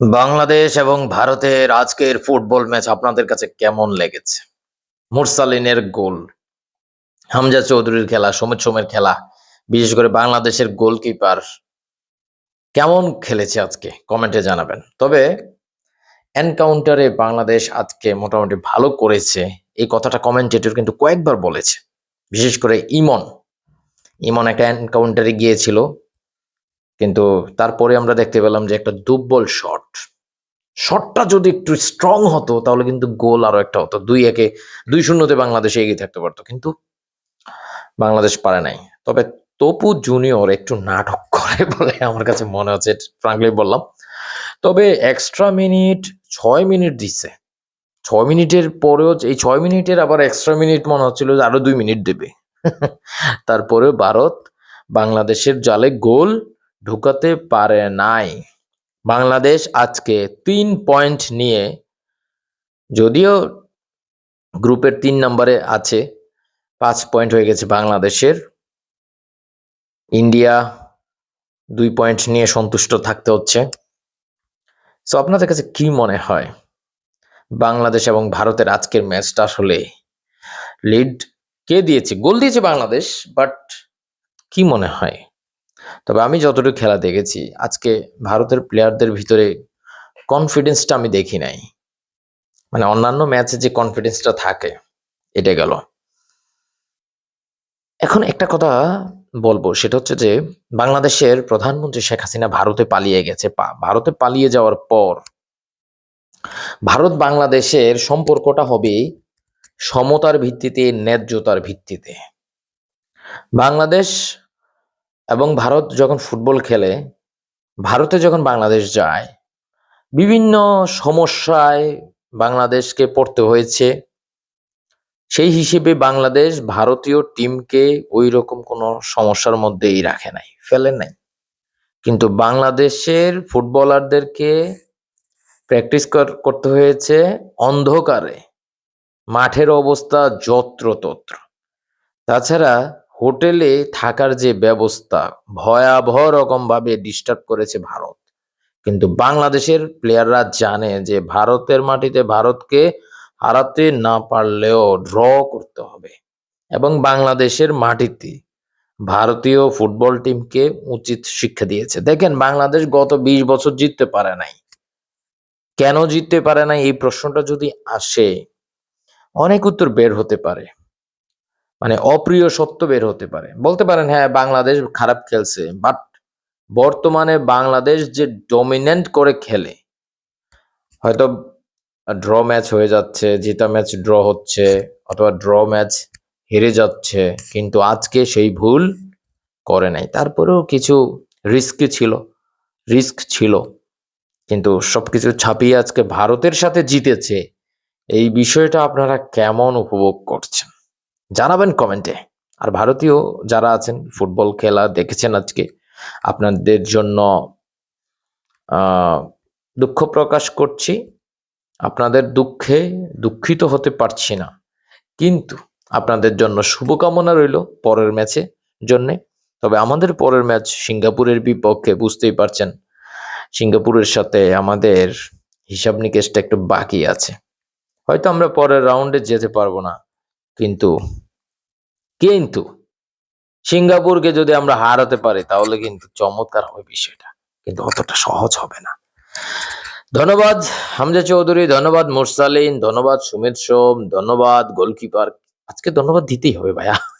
বাংলাদেশ এবং ভারতের আজকের ফুটবল ম্যাচ আপনাদের কাছে কেমন লেগেছে? মুরসালিনের গোল, হামজা চৌধুরীর খেলা সমিত সোমের খেলা, বিশেষ করে বাংলাদেশের গোলকিপার কেমন খেলেছে আজকে? কমেন্টে জানাবেন। তবে এনকাউন্টারে বাংলাদেশ আজকে মোটামুটি ভালো করেছে। এই কথাটা কমেন্টেটর কিন্তু কয়েকবার বলেছে। বিশেষ করে ইমন ইমন একটা এনকাউন্টারে গিয়েছিল। কিন্তু তারপরে আমরা দেখতে পেলাম যে একটা দুর্বল শট শটটা যদি একটু স্ট্রং হতো, তাহলে কিন্তু গোল আরও একটা হতো। দুই একে দুই শূন্যতে বাংলাদেশ এগিয়ে থাকতে পারতো, কিন্তু বাংলাদেশ পারে নাই। তবে তপু জুনিয়র একটু নাটক করে বলে আমার কাছে মনে হচ্ছে ফ্রাঙ্কলি বললাম। তবে এক্সট্রা মিনিট ছয় মিনিট দিচ্ছে ছয় মিনিটের পরেও, এই ছয় মিনিটের আবার এক্সট্রা মিনিট মনে হচ্ছিল যে আরও দুই মিনিট দেবে। তারপরেও ভারত বাংলাদেশের জালে গোল ঢুকাতে পারে নাই। বাংলাদেশ আজকে তিন পয়েন্ট নিয়ে, যদিও গ্রুপের তিন নম্বরে আছে, পাঁচ পয়েন্ট হয়ে গেছে বাংলাদেশের। ইন্ডিয়া দুই পয়েন্ট নিয়ে সন্তুষ্ট থাকতে হচ্ছে। সো আপনাদের কাছে কি মনে হয়? বাংলাদেশ এবং ভারতের আজকের ম্যাচটা আসলে লিড কে দিয়েছে? গোল দিয়েছে বাংলাদেশ বাট কি মনে হয়? তবে আমি যতটুকু খেলা দেখেছি, আজকে ভারতের প্লেয়ারদের ভিতরে কনফিডেন্সটা আমি দেখি নাই। মানে অন্যান্য ম্যাচে যে কনফিডেন্সটা থাকে, এটা গেল। এখন একটা কথা বলব, সেটা হচ্ছে যে বাংলাদেশের প্রধানমন্ত্রী শেখ হাসিনা ভারতে পালিয়ে গেছে ভারতে পালিয়ে যাওয়ার পর ভারত বাংলাদেশের সম্পর্কটা হবে সমতার ভিত্তিতে, ন্যায্যতার ভিত্তিতে। বাংলাদেশ এবং ভারত যখন ফুটবল খেলে, ভারতে যখন বাংলাদেশ যায়, বিভিন্ন সমস্যায় বাংলাদেশকে পড়তে হয়েছে। সেই হিসেবে বাংলাদেশ ভারতীয় টিমকে ওই রকম কোনো সমস্যার মধ্যেই রাখে নাই, ফেলে নাই। কিন্তু বাংলাদেশের ফুটবলারদেরকে প্র্যাকটিস করতে হয়েছে অন্ধকারে। মাঠের অবস্থা যত্রতত্র। তাছাড়া হোটেলে থাকার যে ব্যবস্থা ভয়াবহ রকম ভাবে ডিস্টার্ব করেছে ভারত। কিন্তু বাংলাদেশের প্লেয়াররা জানে যে ভারতের মাটিতে ভারতকে হারাতে না পারলেও ড্র করতে হবে। এবং বাংলাদেশের মাটিতে ভারতীয় ফুটবল টিমকে উচিত শিক্ষা দিয়েছে। দেখেন, বাংলাদেশ গত বিশ বছর জিততে পারে নাই। কেন জিততে পারে নাই এই প্রশ্নটা যদি আসে, অনেক উত্তর বের হতে পারে। মানে অপ্রিয় সত্য বের হতে পারে। বলতে পারেন হ্যাঁ বাংলাদেশ খারাপ খেলছে বাট বর্তমানে বাংলাদেশ যে ডমিনেন্ট করে খেলে, হয়তো ড্র ম্যাচ হয়ে যাচ্ছে, জিতা ম্যাচ ড্র হচ্ছে, অথবা ড্র ম্যাচ হেরে যাচ্ছে, কিন্তু আজকে সেই ভুল করে নাই। তারপরেও কিছু রিস্ক ছিল রিস্ক ছিল, কিন্তু সবকিছু ছাপিয়ে আজকে ভারতের সাথে জিতেছে। এই বিষয়টা আপনারা কেমন উপভোগ করছেন? জানাবেন কমেন্টে। আর ভারতীয় যারা আছেন, ফুটবল খেলা দেখেছেন আজকে, আপনাদের জন্য দুঃখ প্রকাশ করছি। আপনাদের দুঃখে দুঃখিত হতে পারছি না। কিন্তু আপনাদের জন্য শুভকামনা রইল পরের ম্যাচে জন্যে। তবে আমাদের পরের ম্যাচ সিঙ্গাপুরের বিপক্ষে, বুঝতেই পারছেন, সিঙ্গাপুরের সাথে আমাদের হিসাব নিকেশটা একটু বাকি আছে। হয়তো আমরা পরের রাউন্ডে যেতে পারব না। কিন্তু কিন্তু সিঙ্গাপুরকে যদি আমরা হারাতে পারি, তাহলে কিন্তু চমৎকার হবে বিষয়টা। কিন্তু অতটা সহজ হবে না। ধন্যবাদ হামজা চৌধুরী, ধন্যবাদ মুরসালিন, ধন্যবাদ সুমিত সোম, ধন্যবাদ গোলকিপার। আজকে ধন্যবাদ দিতেই হবে ভাইয়া।